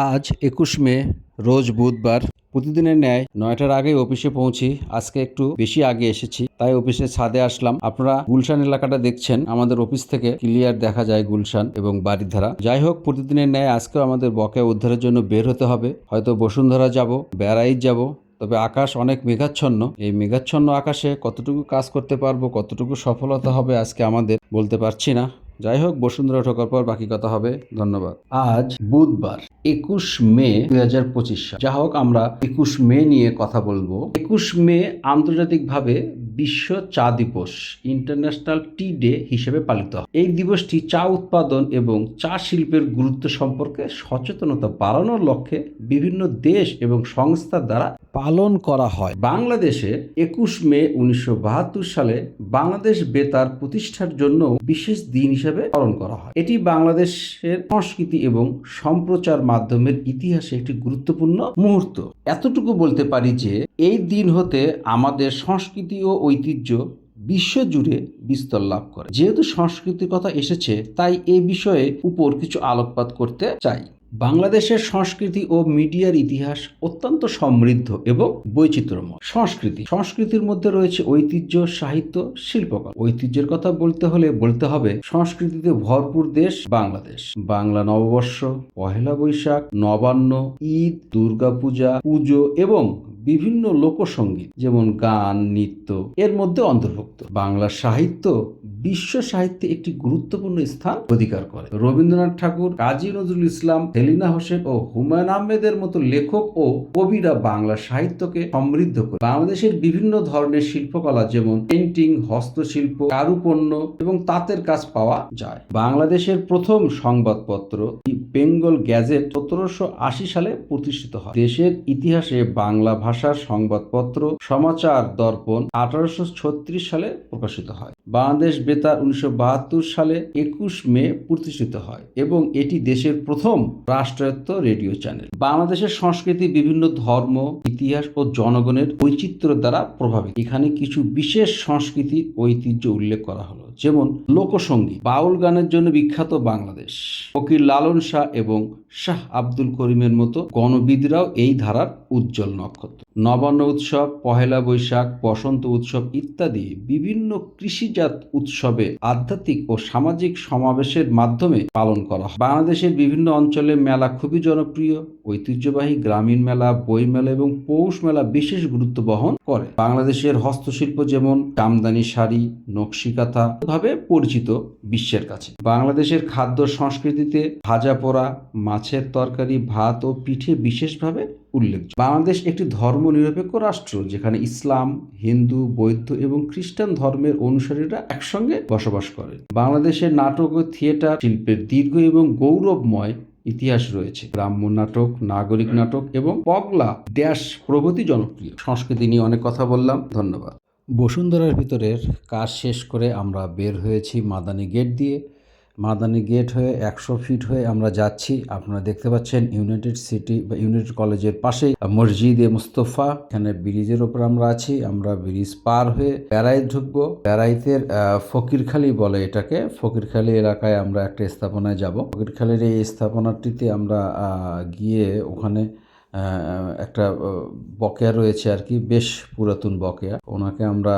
আজ একুশ মে, রোজ বুধবার। প্রতিদিনের ন্যায় নয়টার আগে অফিসে পৌঁছি। আজকে একটু বেশি আগে এসেছি, তাই অফিসের ছাদে আসলাম। আপনারা গুলশান এলাকাটা দেখছেন, আমাদের অফিস থেকে ক্লিয়ার দেখা যায় গুলশান এবং বাড়িধারা যাই হোক, প্রতিদিনের ন্যায় আজকেও আমাদের বকেয়া উদ্ধারের জন্য বের হতে হবে। হয়তো বসুন্ধরা যাব বেড়াইত যাব, তবে আকাশ অনেক মেঘাচ্ছন্ন। এই মেঘাচ্ছন্ন আকাশে কতটুকু কাজ করতে পারব, কতটুকু সফলতা হবে আজকে আমাদের বলতে পারছি না। যাই হোক বসুন্ধরা ঠোকার পর বাকি কথা হবে। ধন্যবাদ। আজ বুধবার, একুশ মে দুই হাজার পঁচিশ যা হোক আমরা একুশ মে নিয়ে কথা বলব। একুশ মে আন্তর্জাতিকভাবে বিশ্ব চা দিবস ইন্টারন্যাশনাল টি ডে হিসেবে পালিত হয়। এই দিবসটি চা উৎপাদন এবং চা শিল্পের গুরুত্ব সম্পর্কে সচেতনতা বাড়ানোর লক্ষ্যে বিভিন্ন দেশ এবং সংস্থার দ্বারা পালন করা হয়। বাংলাদেশে একুশ মে উনিশশো বাহাত্তর সালে বাংলাদেশ বেতার প্রতিষ্ঠার জন্য বিশেষ দিন হিসেবে পালন করা হয়। এটি বাংলাদেশের সংস্কৃতি এবং সম্প্রচার মাধ্যমের ইতিহাসে একটি গুরুত্বপূর্ণ মুহূর্ত। এতটুকু বলতে পারি যে, এই দিন হতে আমাদের সংস্কৃতি ও ঐতিহ্য বিশ্বজুড়ে বিস্তার লাভ করে। যেহেতু সংস্কৃতির কথা এসেছে, তাই এই বিষয়ে উপর কিছু আলোকপাত করতে চাই। বাংলাদেশের সংস্কৃতি ও মিডিয়ার ইতিহাস অত্যন্ত সমৃদ্ধ এবং বৈচিত্র্যময়। সংস্কৃতি। সংস্কৃতির মধ্যে রয়েছে ঐতিহ্য, সাহিত্য, শিল্পকলা। ঐতিহ্যের কথা বলতে হলে বলতে হবে, সংস্কৃতিতে ভরপুর দেশ বাংলাদেশ। বাংলা নববর্ষ, পহেলা বৈশাখ, নবান্ন, ঈদ, দুর্গাপূজা, পুজো এবং বিভিন্ন লোকসঙ্গীত, যেমন গান, নৃত্য, এর মধ্যে অন্তর্ভুক্ত। বাংলা সাহিত্য বিশ্ব সাহিত্যে একটি গুরুত্বপূর্ণ স্থান অধিকার করে। রবীন্দ্রনাথ ঠাকুর, কাজী নজরুল ইসলাম, হেলিনা হোসেন ও হুমায়ুন আহমেদের মতো লেখক ও কবিরা বাংলা সাহিত্যকে সমৃদ্ধ করে। বাংলাদেশের বিভিন্ন ধরনের শিল্পকলা, যেমন পেন্টিং হস্তশিল্প, কারুপণ্য এবং তাঁতের কাজ পাওয়া যায়। বাংলাদেশের প্রথম সংবাদপত্র বেঙ্গল গ্যাজেট সতেরোশো আশি সালে প্রতিষ্ঠিত হয়। দেশের ইতিহাসে বাংলা ভাষার সংবাদপত্র, সমাচার দর্পণ আঠারোশো ছত্রিশ সালে প্রকাশিত হয়। বাংলাদেশ বেতার উনিশশো বাহাত্তর সালে একুশ মে প্রতিষ্ঠিত হয় এবং এটি দেশের প্রথম রাষ্ট্রায়ত্ত রেডিও চ্যানেল। বাংলাদেশের সংস্কৃতি বিভিন্ন ধর্ম, ইতিহাস ও জনগণের বৈচিত্র্য দ্বারা প্রভাবিত। এখানে কিছু বিশেষ সংস্কৃতি ঐতিহ্য উল্লেখ করা হলো যেমন লোকসঙ্গীত বাউল গানের জন্য বিখ্যাত বাংলাদেশ। ফকির লালন শাহ এবং শাহ আব্দুল করিমের মতো গণবিদরাও এই ধারার উজ্জ্বল নক্ষত্র। নবান্ন উৎসব, পহেলা বৈশাখ, বসন্ত উৎসব ইত্যাদি বিভিন্ন কৃষিজাত উৎসবে আধ্যাত্মিক ও সামাজিক সমাবেশের মাধ্যমে পালন করা হয়। বাংলাদেশের বিভিন্ন অঞ্চলে মেলা খুবই জনপ্রিয়, ঐতিহ্যবাহী গ্রামীণ মেলা, বই মেলা এবং পৌষ মেলা বিশেষ গুরুত্ব বহন করে। বাংলাদেশের হস্তশিল্প যেমন জামদানি শাড়ি নকশিকাথা ভাবে পরিচিত বিশ্বের কাছে। বাংলাদেশের খাদ্য সংস্কৃতিতে ভাজা পোড়া, মাছের তরকারি, ভাত ও পিঠে বিশেষভাবে উল্লেখযোগ্য। বাংলাদেশ একটি ধর্মনিরপেক্ষ রাষ্ট্র, যেখানে ইসলাম, হিন্দু, বৌদ্ধ এবং খ্রিস্টান ধর্মের অনুসারীরা একসঙ্গে বসবাস করে। বাংলাদেশের নাটক ও থিয়েটার শিল্পের দীর্ঘ এবং গৌরবময় ইতিহাস রয়েছে। গ্রাম্য নাটক, নাগরিক নাটক এবং পগলা ড্যাশ প্রভৃতি জনপ্রিয়। সংস্কৃতি নিয়ে অনেক কথা বললাম। ধন্যবাদ। বসুন্ধরার ভিতরের কাজ শেষ করে আমরা বের হয়েছি মাদানি গেট দিয়ে। মাদানি গেট হয়ে একশো ফিট হয়ে আমরা যাচ্ছি। আপনারা দেখতে পাচ্ছেন ইউনাইটেড সিটি বা ইউনাইটেড কলেজের পাশেই মসজিদ এ মুস্তফা। এখানে ব্রিজের ওপর আমরা আছি। আমরা ব্রিজ পার হয়ে প্যারাই ঢুকবো। প্যারাইতের ফকিরখালি বলে এটাকে। ফকিরখালি এলাকায় আমরা একটা স্থাপনায় যাব। ফকিরখালির এই স্থাপনাটিতে আমরা গিয়ে ওখানে একটা বকেয়া রয়েছে আর কি, বেশ পুরাতন বকেয়া। ওনাকে আমরা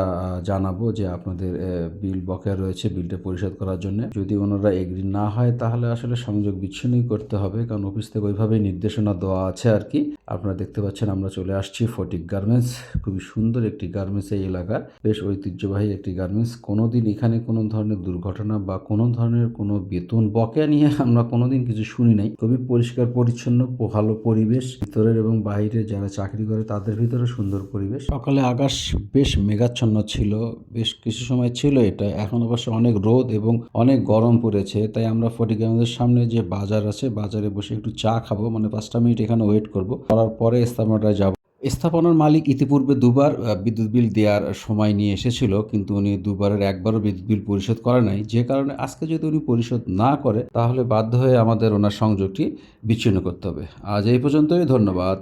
জানাব যে আপনাদের বিল বকেয়া রয়েছে বিলটা পরিশোধ করার জন্য। যদি ওনারা এগ্রি না হয় তাহলে আসলে সংযোগ বিচ্ছিন্নই করতে হবে, কারণ অফিস থেকে ওইভাবেই নির্দেশনা দেওয়া আছে আর কি। আপনারা দেখতে পাচ্ছেন আমরা চলে আসছি ফটিক গার্মেন্টস, খুবই সুন্দর একটি গার্মেন্টস এই এলাকার, বেশ ঐতিহ্যবাহী একটি গার্মেন্টস। কোনোদিন এখানে কোনো ধরনের দুর্ঘটনা বা কোনো ধরনের কোনো বেতন বকেয়া নিয়ে আমরা কোনোদিন কিছু শুনি নাই। খুবই পরিষ্কার, পরিচ্ছন্ন, ভালো পরিবেশ ভিতরের এবং বাইরে যারা চাকরি করে তাদের ভিতরে সুন্দর পরিবেশ। সকালে আকাশ বেশ মেঘাচ্ছন্ন ছিল, বেশ কিছু সময় ছিল এটা। এখন অবশ্য অনেক রোদ এবং অনেক গরম পড়েছে, তাই আমরা ফটিকগঞ্জের সামনে যে বাজার আছে, বাজারে বসে একটু চা খাব মানে পাঁচটা মিনিট এখানে ওয়েট করব। করার পরে ইস্তামাটায় যাব। স্থাপনার মালিক ইতিপূর্বে দুবার বিদ্যুৎ বিল দেওয়ার সময় নিয়ে এসেছিল, কিন্তু উনি দুবারের একবারও বিদ্যুৎ বিল পরিশোধ করে নাই। যে কারণে আজকে যদি উনি পরিশোধ না করে, তাহলে বাধ্য হয়ে আমাদের ওনার সংযোগটি বিচ্ছিন্ন করতে হবে। আজ এই পর্যন্তই, ধন্যবাদ।